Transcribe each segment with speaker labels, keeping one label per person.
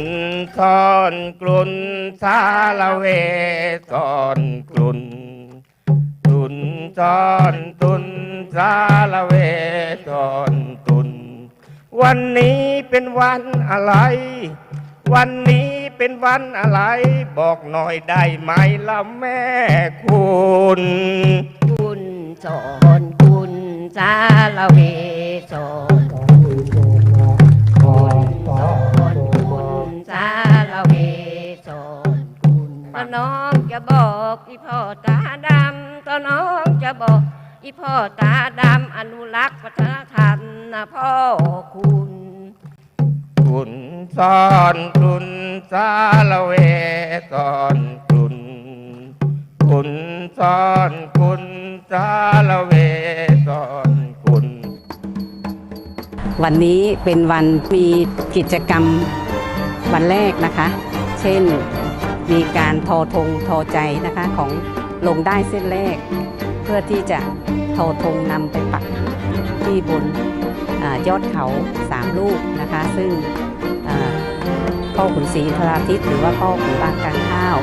Speaker 1: นซ่อนกลุนสาละเวซ่อนกลุนตุนซ่อนตุนสาละเวซ่อนตุน วันนี้เป็นวันอะไร วันนี้เป็นวันอะไร บอกหน่อยได้ไหมล่ะแม่คุณ
Speaker 2: คุณสอนคุณสาลเว จะบอกอีพ่อตาดำตอนน้องจะบอกอีพ่อตาดำอนุรักษ์วัฒนธรรมนะพ่อคุณ
Speaker 1: คุณซ่อนคุณสาละเวซ่อนคุณ คุณซ่อนคุณสาละเวซ่อนคุณ
Speaker 3: วันนี้เป็นวันมีกิจกรรมวันแรกนะคะ เช่น มีการทอธงทอใจนะคะของลงได้เส้นแรก เพื่อที่จะทอธงนำไปปักที่บนอยอดเขาสามลูกนะคะ ซึ่งพ่อขุนศรีธราทิตหรือว่าพ่อขุนบางกลางข้าว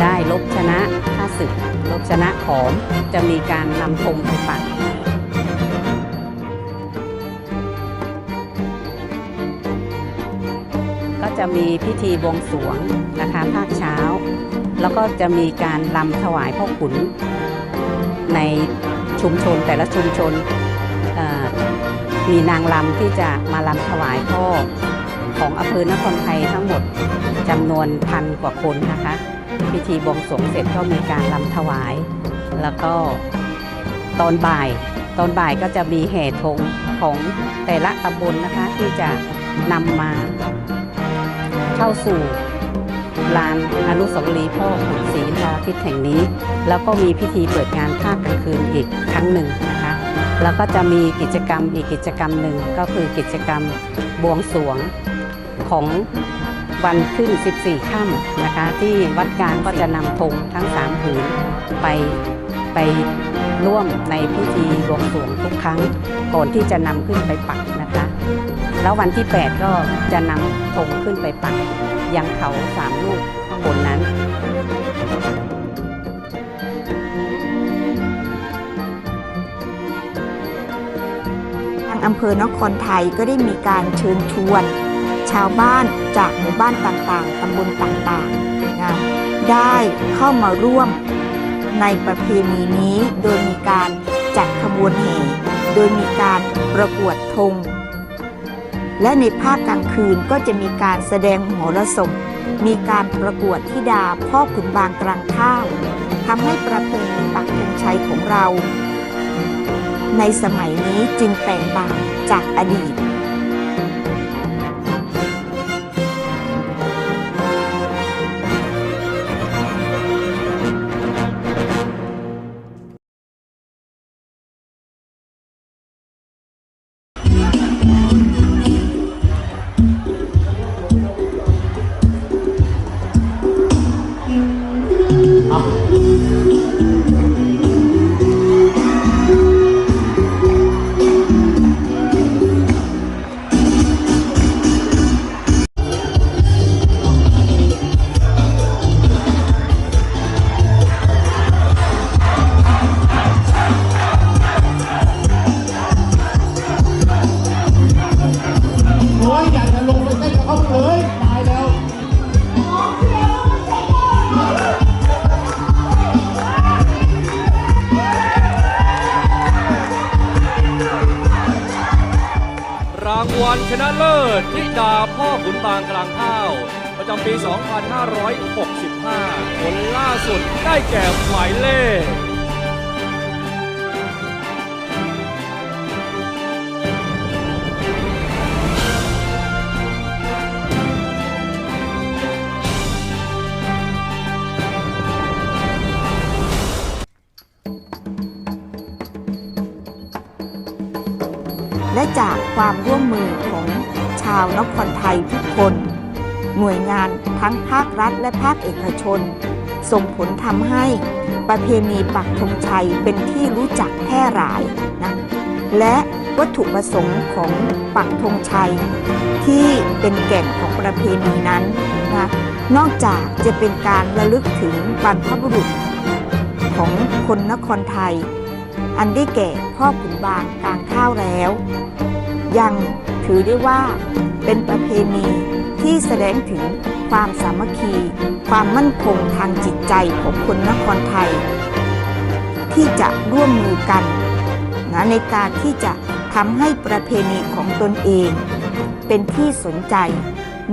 Speaker 3: ได้ลบชนะข้าศึกลบชนะขอมจะมีการนำธงไปปัก จะมีพิธีบวงสรวงนะคะภาคเช้า แล้วก็จะมีการลำถวายพ่อขุน ในชุมชนแต่ละชุมชนมีนางลำที่จะมาลำถวายพ่อของอำเภอนครไทยทั้งหมดจำนวนพันกว่าคนนะคะ พิธีบวงสรวงเสร็จก็มีการลำถวาย แล้วก็ตอนบ่าย ตอนบ่ายก็จะมีแห่ธงของแต่ละตำบลนะคะที่จะนำมา เข้าสู่ลานอนุสาวรีย์พ่อขุนศรีนราทิตแห่งนี้ แล้วก็มีพิธีเปิดงานภาคกลางคืนอีกครั้งหนึ่งนะคะ แล้วก็จะมีกิจกรรมอีกกิจกรรมหนึ่งก็คือกิจกรรมบวงสรวงของวันขึ้น 14 ค่ำนะคะ ที่วัดกางก็จะนำธงทั้ง 3 ผืนไปไปร่วมในพิธีบวงสรวงทุกครั้งก่อนที่จะนำขึ้นไปปัก แล้ววันที่ 8 ก็จะนำธงขึ้นไปปักยังเขาสามลูกข้างบนนั้น
Speaker 4: ทางอำเภอนครไทยก็ได้มีการเชิญชวน ชาวบ้านจากหมู่บ้านต่างๆตำบลต่างๆนะได้เข้ามาร่วมในประเพณีนี้โดยมีการจัดขบวนแห่ โดยมีการประกวดธง และในภาคกลางคืนก็จะมีการแสดงโหรสพมีการประกวดทิดาพ่อขุนบางกลางข้าวทำให้ประเพณีปักธงชัยของเรา ในสมัยนี้จึงแตกต่างจากอดีตา
Speaker 5: งวั
Speaker 6: ลชนะเลิศทิดาพ่อขุนบางกลางข้าว ประจำปี 2565 ผลล่าสุดได้แก่หมายเลข
Speaker 4: และจาก ความร่วมมือของชาวนครไทยทุกคน หน่วยงานทั้งภาครัฐและภาคเอกชน ส่งผลทำให้ประเพณีปักธงชัยเป็นที่รู้จักแพร่หลายนะและวัตถุประสงค์ของปักธงชัย ที่เป็นแก่นของประเพณีนั้นนะนอกจากจะเป็นการระลึกถึงบรรพบุรุษของคนนครไทย อันได้แก่พ่อขุนบางกลางข้าวแล้ว ยังถือได้ว่าเป็นประเพณีที่แสดงถึงความสามัคคี ความมั่นคงทางจิตใจของคนนครไทย ที่จะร่วมมือกันนะในการที่จะทำให้ประเพณีของตนเอง เป็นที่สนใจ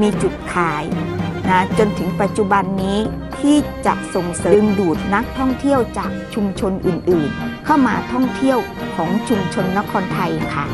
Speaker 4: มีจุดขายนะจนถึงปัจจุบันนี้ที่จะส่งเสริมดูดนักท่องเที่ยวจากชุมชนอื่นๆ เข้ามาท่องเที่ยวของชุมชนนครไทยค่ะ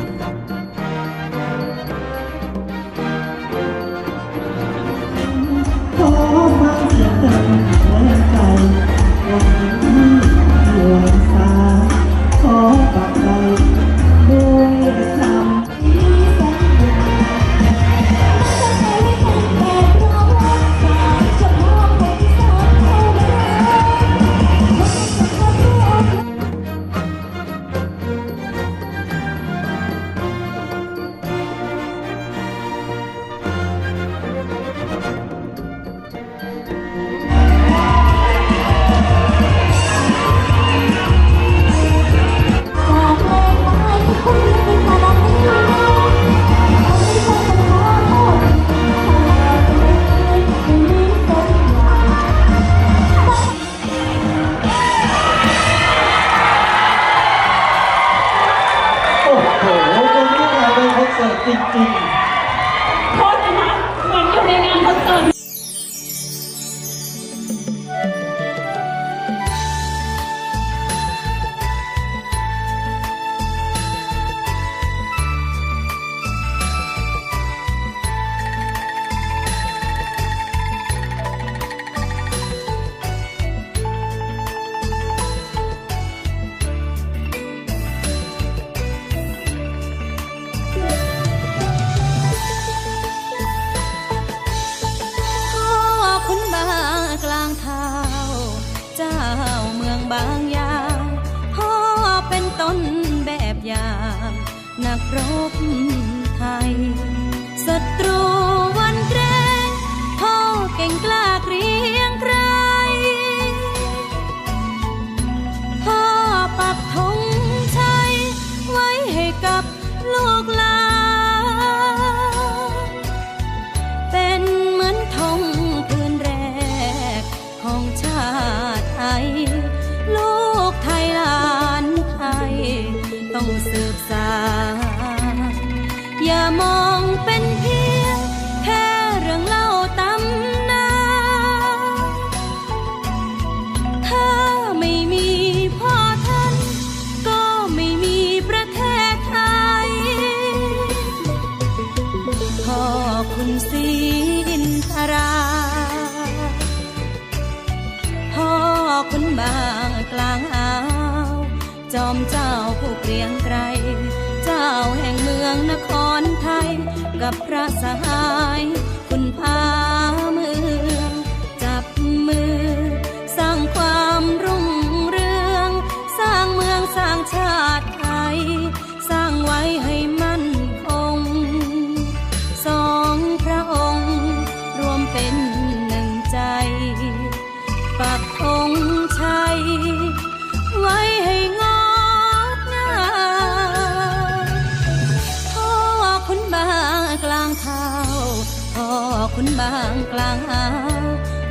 Speaker 7: ร
Speaker 8: บไทยศัตรูวันเกรงพ่อเก่งกล้าเกรียงไกรพ่อปักธงชัยไว้ให้กับลูกหลานเป็นเหมือนธงพื้นแรกของชาติไทย ลูกไทยหลานไทย ต้องสืบสาน มองเป็นเพียงแค่เรื่องเล่าตำนานถ้าไม่มีพ่อท่าน ก็ไม่มีประเทศไทยพ่อคุณศรีอินทราพ่อคุณบางกลางอาว จอมเจ้าผู้เกรียงไกร จ้าแห่งเมืองนครไทย กับพระสหายคุณพา คุณบางกลางหา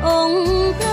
Speaker 8: องค์พระ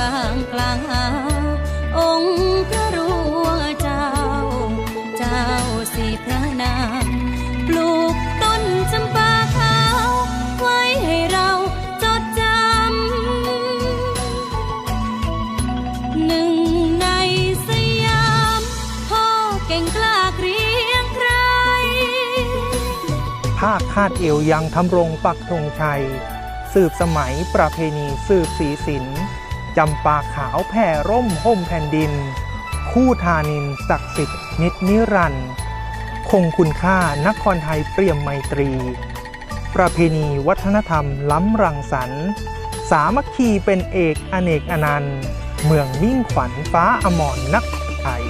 Speaker 8: บางกลางหา องค์พระรัวเจ้า เจ้าสีพระนามปลูกต้นจำปาขาวไว้ให้เราจดจำหนึ่งในสยามพ่อเก่งกล้าเกรียงใคร
Speaker 9: ภาคคาดเอวยังทำรงปักธงชัยสืบสมัยประเพณีสืบสีสิน จำปาขาวแผ่ร่มห่มแผ่นดิน คู่ธานินศักดิ์สิทธิ์นิดนิรันดร์คงคุณค่านครไทยเปรียมไมตรี ประเพณีวัฒนธรรมล้ำรังสรรค์ สามัคคีเป็นเอกอเนกอนันต์ เมืองมิ่งขวัญฟ้าอมรนักไทย